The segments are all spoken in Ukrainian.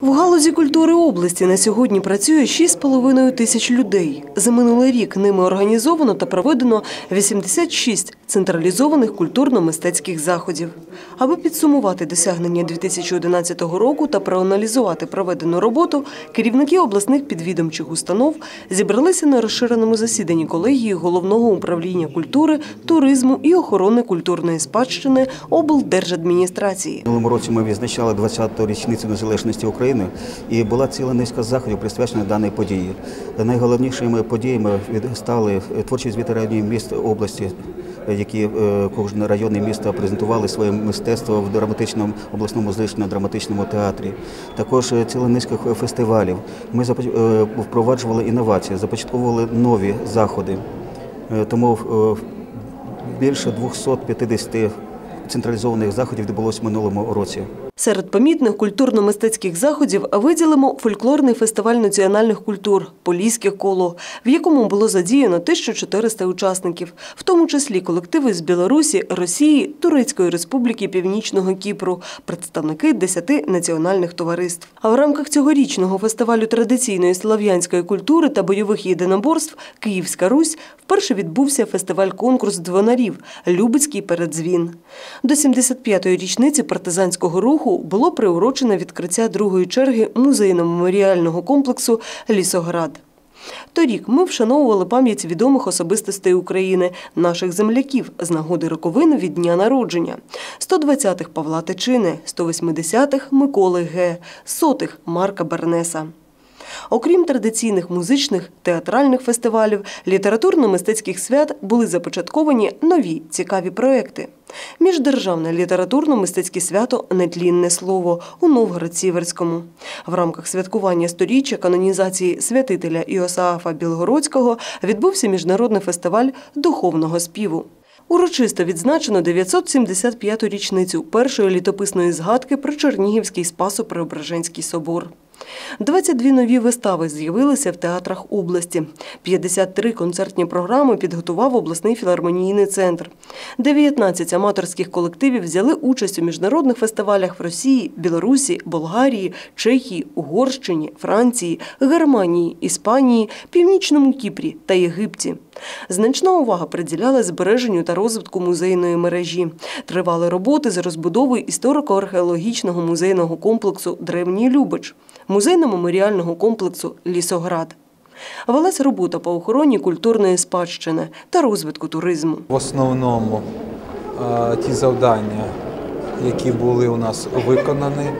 В галузі культури області на сьогодні працює 6,5 тисяч людей. За минулий рік ними організовано та проведено 86 централізованих культурно-мистецьких заходів. Аби підсумувати досягнення 2011 року та проаналізувати проведену роботу, керівники обласних підвідомчих установ зібралися на розширеному засіданні колегії головного управління культури, туризму і охорони культурної спадщини облдержадміністрації. Минулому році ми відзначали 20-ту річницю незалежності України і була ціла низка заходів присвячена даній події. Найголовнішими подіями стали творчість ветеранів міст області, які кожен кожне районне місто презентували своє мистецтво в драматичному обласному музичному драматичному театрі. Також е, ціла низка фестивалів. Ми е, впроваджували інновації, започатковували нові заходи. Е, Тому е, більше 250 централізованих заходів відбулося в минулому році. Серед помітних культурно-мистецьких заходів виділимо фольклорний фестиваль національних культур Поліське коло, в якому було задіяно 1400 учасників, в тому числі колективи з Білорусі, Росії, Турецької Республіки Північного Кіпру, представники 10 національних товариств. А в рамках цьогорічного фестивалю традиційної слав'янської культури та бойових єдиноборств Київська Русь вперше відбувся фестиваль-конкурс дзвонарів Любецький передзвін. До 75-ї річниці партизанського руху було приурочено відкриття другої черги музейно-меморіального комплексу Лісоград. Торік ми вшановували пам'ять відомих особистостей України, наших земляків з нагоди роковин від дня народження. 120-х Павла Тичини, 180-х Миколи Г, 100-х Марка Бернеса. Окрім традиційних музичних, театральних фестивалів, літературно-мистецьких свят були започатковані нові цікаві проекти. Міждержавне літературно-мистецьке свято Нетлінне слово у Новгород-Сіверському. В рамках святкування сторіччя канонізації святителя Іосаафа Білгородського відбувся міжнародний фестиваль духовного співу. Урочисто відзначено 975-ту річницю першої літописної згадки про Чернігівський Спасо-Преображенський собор. 22 нові вистави з'явилися в театрах області. 53 концертні програми підготував обласний філармонійний центр. 19 аматорських колективів взяли участь у міжнародних фестивалях в Росії, Білорусі, Болгарії, Чехії, Угорщині, Франції, Германії, Іспанії, Північному Кіпрі та Єгипті. Значна увага приділяла збереженню та розвитку музейної мережі. Тривали роботи з розбудовою історико-археологічного музейного комплексу Древній Любич, музейно-меморіального комплексу Лісоград. Велась робота по охороні культурної спадщини та розвитку туризму. В основному е, ті завдання, які були у нас виконані,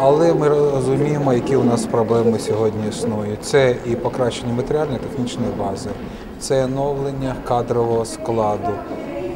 але ми розуміємо, які у нас проблеми сьогодні існують. Це і покращення матеріально-технічної бази, це оновлення кадрового складу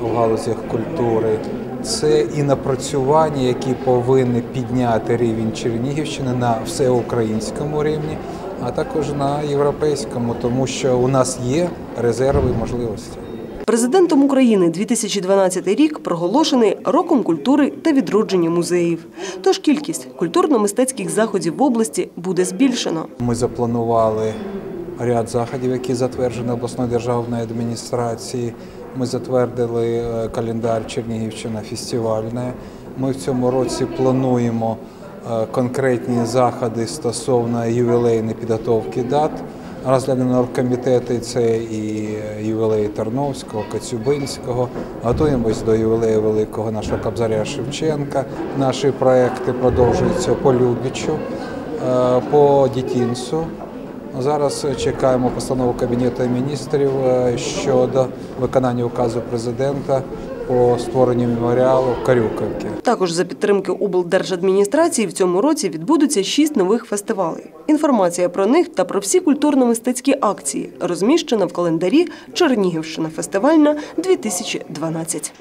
в галузях культури, це і напрацювання, які повинні підняти рівень Чернігівщини на всеукраїнському рівні, а також на європейському, тому що у нас є резерви і можливості. Президентом України 2012 рік проголошений роком культури та відродження музеїв. Тож кількість культурно-мистецьких заходів в області буде збільшено. Ми запланували ряд заходів, які затверджені обласною державною адміністрацією. Ми затвердили е, календар Чернігівщина фестивальне. Ми в цьому році плануємо е, конкретні заходи стосовно ювілейної підготовки дат. Розглянено комітети це і ювілей Тарновського, Коцюбинського. Готуємось до ювілею великого нашого Кобзаря Шевченка. Наші проекти продовжуються по Любічу, е, по Дітінцю. Зараз чекаємо постанову Кабінету міністрів е, щодо виконання указу президента по створенню меморіалу в Також за підтримки облдержадміністрації в цьому році відбудуться шість нових фестивалей. Інформація про них та про всі культурно-мистецькі акції розміщена в календарі Чернігівщина фестивальна 2012.